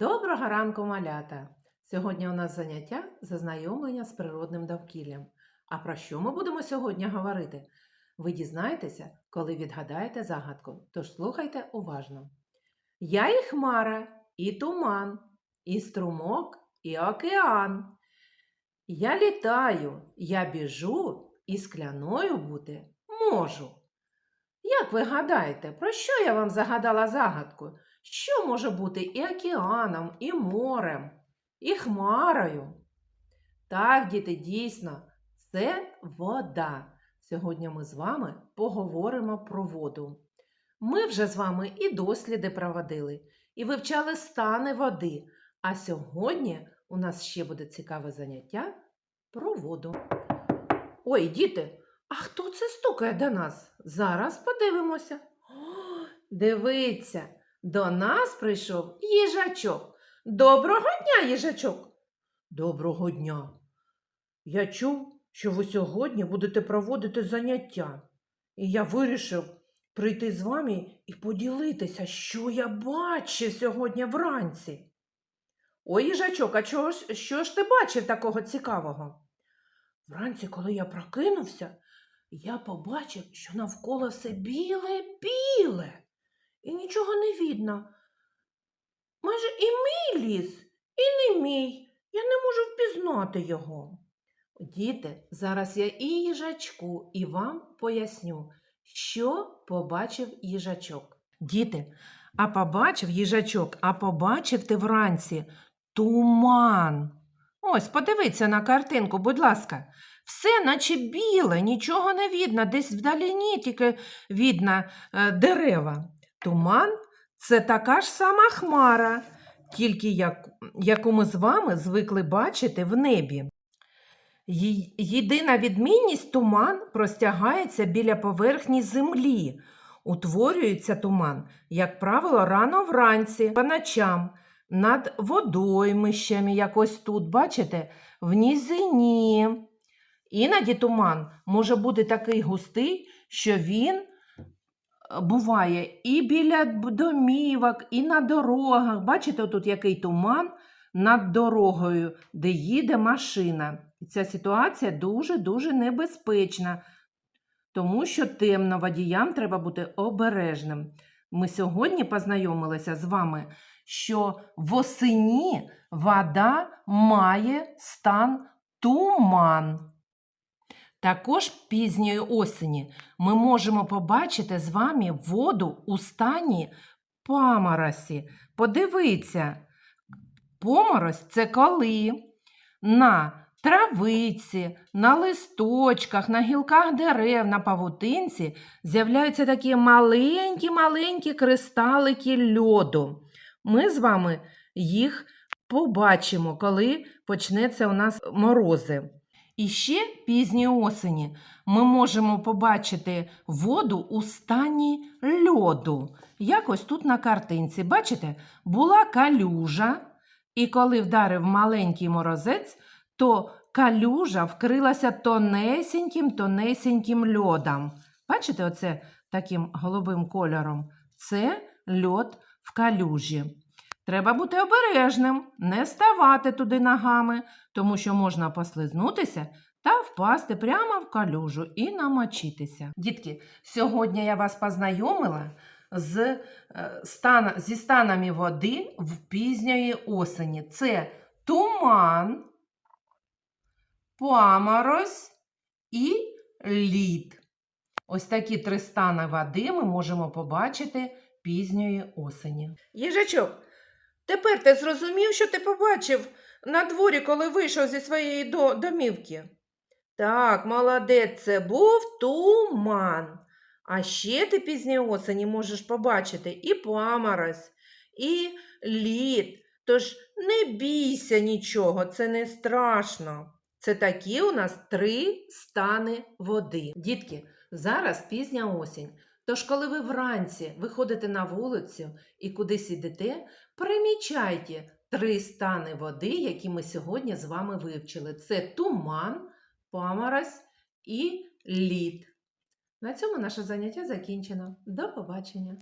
Доброго ранку, малята! Сьогодні у нас заняття зазнайомлення з природним довкіллям. А про що ми будемо сьогодні говорити? Ви дізнаєтеся, коли відгадаєте загадку, тож слухайте уважно. Я і хмара, і туман, і струмок, і океан. Я літаю, я біжу і скляною бути можу. Як ви гадаєте, про що я вам загадала загадку? Що може бути і океаном, і морем, і хмарою? Так, діти, дійсно, це вода. Сьогодні ми з вами поговоримо про воду. Ми вже з вами і досліди проводили, і вивчали стани води. А сьогодні у нас ще буде цікаве заняття про воду. Ой, діти, а хто це стукає до нас? Зараз подивимося. О, дивіться, до нас прийшов їжачок. Доброго дня, їжачок. Доброго дня. Я чув, що ви сьогодні будете проводити заняття. І я вирішив прийти з вами і поділитися, що я бачив сьогодні вранці. Ой, їжачок, а чого ж, що ж ти бачив такого цікавого? Вранці, коли я прокинувся, я побачив, що навколо все біле-біле, і нічого не видно. Майже і мій ліс, і не мій. Я не можу впізнати його. Діти, зараз я і їжачку, і вам поясню, що побачив їжачок. Діти, а побачив їжачок, а побачив ти вранці туман. Ось, подивіться на картинку, будь ласка. Все наче біле, нічого не видно, десь вдаліні тільки видно е, дерева. Туман це така ж сама хмара, тільки як, яку ми з вами звикли бачити в небі. Єдина відмінність туман простягається біля поверхні землі. Утворюється туман, як правило, рано вранці, по ночам, над водоймищами, якось тут, бачите, в низині. Іноді туман може бути такий густий, що він буває і біля домівок, і на дорогах. Бачите, тут який туман над дорогою, де їде машина. І ця ситуація дуже-дуже небезпечна, тому що темно водіям треба бути обережним. Ми сьогодні познайомилися з вами, що восені вода має стан туман. Також пізньої осені ми можемо побачити з вами воду у стані паморосі. Подивіться, поморозь це коли на травиці, на листочках, на гілках дерев, на павутинці з'являються такі маленькі-маленькі кристалики льоду. Ми з вами їх побачимо, коли почнеться у нас морози. І ще пізньої осені ми можемо побачити воду у стані льоду. Якось тут на картинці, бачите, була калюжа, і коли вдарив маленький морозець, то калюжа вкрилася тонесеньким тонесеньким льодом. Бачите, оце таким голубим кольором? Це льод в калюжі. Треба бути обережним, не ставати туди ногами, тому що можна послизнутися та впасти прямо в калюжу і намочитися. Дітки, сьогодні я вас познайомила з, е, стан, зі станами води в пізньої осені. Це туман, паморозь і лід. Ось такі три стани води ми можемо побачити пізньої осені. Їжачок, тепер ти зрозумів, що ти побачив на дворі, коли вийшов зі своєї домівки? Так, молодець, це був туман. А ще ти пізньої осені можеш побачити і паморозь, і лід. Тож не бійся нічого, це не страшно. Це такі у нас три стани води. Дітки, зараз пізня осінь. Тож, коли ви вранці виходите на вулицю і кудись ідете, примічайте три стани води, які ми сьогодні з вами вивчили. Це туман, паморозь і лід. На цьому наше заняття закінчено. До побачення!